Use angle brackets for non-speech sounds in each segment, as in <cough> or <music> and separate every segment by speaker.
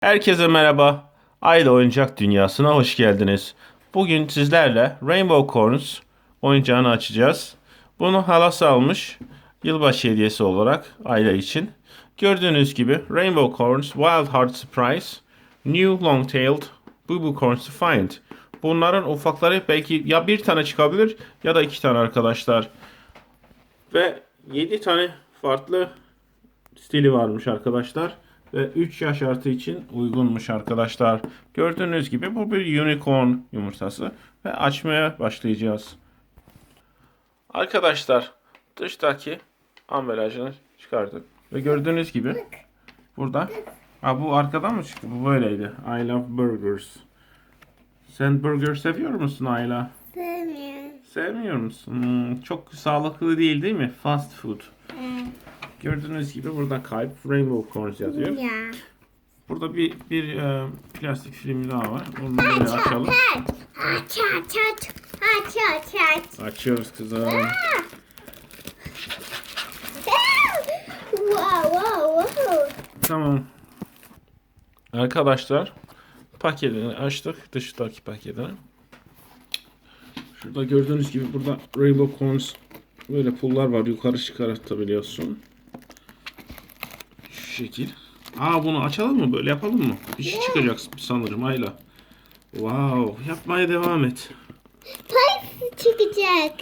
Speaker 1: Herkese merhaba. Ayla Oyuncak Dünyası'na hoş geldiniz. Bugün sizlerle Rainbow Corns oyuncağını açacağız. Bunu halası almış yılbaşı hediyesi olarak Ayla için. Gördüğünüz gibi Rainbow Corns Wild Heart Surprise New Long-Tailed Boo Boo Corns Find. Bunların ufakları belki ya bir tane çıkabilir ya da iki tane arkadaşlar. Ve 7 tane farklı stili varmış arkadaşlar. Ve 3 yaş artı için uygunmuş arkadaşlar. Gördüğünüz gibi bu bir unicorn yumurtası. Ve açmaya başlayacağız. Arkadaşlar dıştaki ambalajını çıkardık. Ve gördüğünüz gibi burada. Ha, bu arkadan mı çıktı? Bu böyleydi. I love burgers. Sen burger seviyor musun Ayla?
Speaker 2: Sevmiyorum.
Speaker 1: Sevmiyor musun? Hmm, çok sağlıklı değil değil mi? Fast food. Gördüğünüz gibi burada kalp Rainbow Corns yazıyor.
Speaker 2: Ya.
Speaker 1: Burada bir bir e, plastik film daha var. Onu böyle açalım.
Speaker 2: Aç. Aç aç aç. Aç aç aç.
Speaker 1: Açıyoruz kızım.
Speaker 2: Wow wow wow.
Speaker 1: Tamam. Arkadaşlar paketini açtık. Dıştaki paketini. Şurada gördüğünüz gibi burada Rainbow Corns böyle pullar var. Yukarı çıkartabiliyorsun. Şekil. Aa bunu açalım mı? Böyle yapalım mı? Bir şey çıkacak sanırım Ayla. Wow. Yapmaya devam et.
Speaker 2: Paysı çıkacak.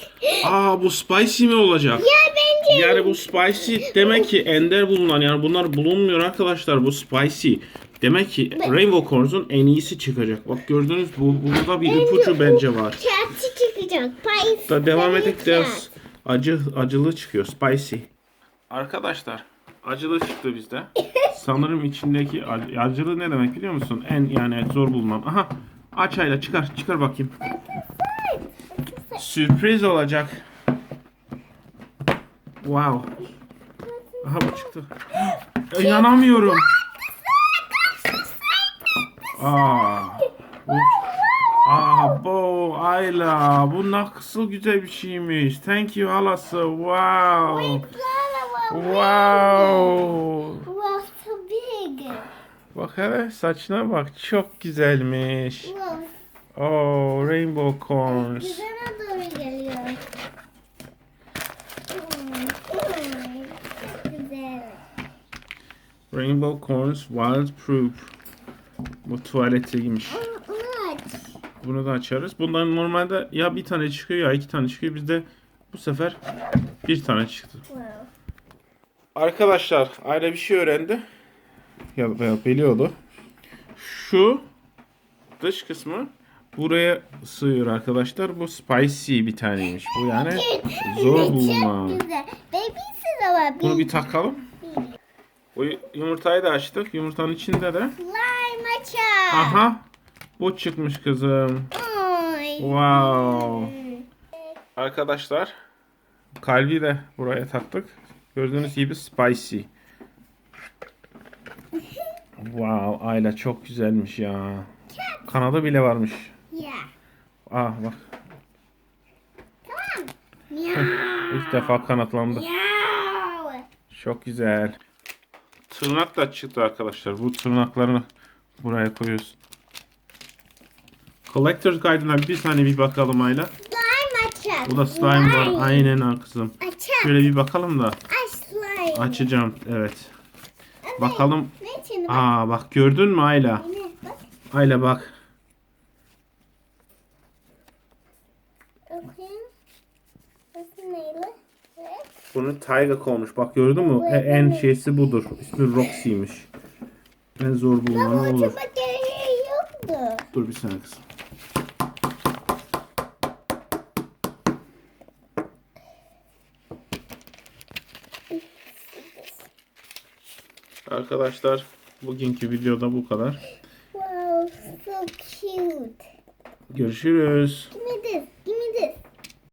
Speaker 1: Aa bu spicy mi olacak?
Speaker 2: Ya bence.
Speaker 1: Yani bu spicy demek ki ender bulunan yani bunlar bulunmuyor arkadaşlar bu spicy. Demek ki Rainbow Corns'un en iyisi çıkacak. Bak gördünüz bu burada bir ipucu bence var.
Speaker 2: Çatı çıkacak. Paysı.
Speaker 1: Da devam edip acı acılı çıkıyor spicy. Arkadaşlar acılı çıktı bizde. Sanırım içindeki ac- acılı ne demek biliyor musun? En yani zor bulunan. Aha aç ayla çıkar çıkar bakayım. Sürpriz olacak. Wow. Aha bu çıktı. <gasps> İnanamıyorum. Aa. Bu Aa bu Ayla bu nasıl güzel bir şeymiş. Thank you halası. Wow. Wow.
Speaker 2: Wow so big.
Speaker 1: Bak hele saçına bak çok güzelmiş.
Speaker 2: Wow.
Speaker 1: Oh Rainbow Corns.
Speaker 2: Güzene doğru geliyor. Hmm, hmm. Güzel.
Speaker 1: Rainbow Corns Wild Proof. Bu
Speaker 2: aç.
Speaker 1: Bunu da açarız. Bundan normalde ya bir tane çıkıyor ya iki tane çıkıyor. Bizde bu sefer bir tane çıktı.
Speaker 2: Wow.
Speaker 1: Arkadaşlar aile bir şey öğrendi. Ya biliyordu. Şu dış kısmı buraya sığıyor arkadaşlar. Bu spicy bir taneymiş. Bu yani <laughs> zor bulma. Bunu
Speaker 2: bir
Speaker 1: takalım. Bu yumurtayı da açtık. Yumurtanın içinde de
Speaker 2: slime açar.
Speaker 1: aha bu çıkmış kızım.
Speaker 2: Oy.
Speaker 1: Wow. Arkadaşlar kalbi de buraya taktık. Gördüğünüz gibi spicy. Wow, Ayla çok güzelmiş ya. Kanadı bile varmış.
Speaker 2: Ya.
Speaker 1: Ah bak
Speaker 2: Tamam.
Speaker 1: İlk defa kanatlandı. Çok güzel. Tırnak da çıktı arkadaşlar. Bu tırnaklarını buraya koyuyoruz. Collector's Guide'ına bir saniye bir bakalım Ayla.
Speaker 2: Slime açar.
Speaker 1: Bu da slime var. Aynen ha kızım.
Speaker 2: Açar.
Speaker 1: Şöyle bir bakalım da. Açacağım. Evet. Bakalım.
Speaker 2: Ne için? Bak.
Speaker 1: Aa bak gördün mü Ayla?
Speaker 2: Ne? Bak.
Speaker 1: Ayla bak.
Speaker 2: Evet.
Speaker 1: Bunu Tiger koymuş. Bak gördün mü? E, en şeysi budur. İsmi Roxy'miş. En zor
Speaker 2: Ama
Speaker 1: bulmanı olur.
Speaker 2: yoktu.
Speaker 1: Dur bir saniye kızım. Arkadaşlar bugünkü videoda bu kadar.
Speaker 2: Wow, so cute.
Speaker 1: Görüşürüz.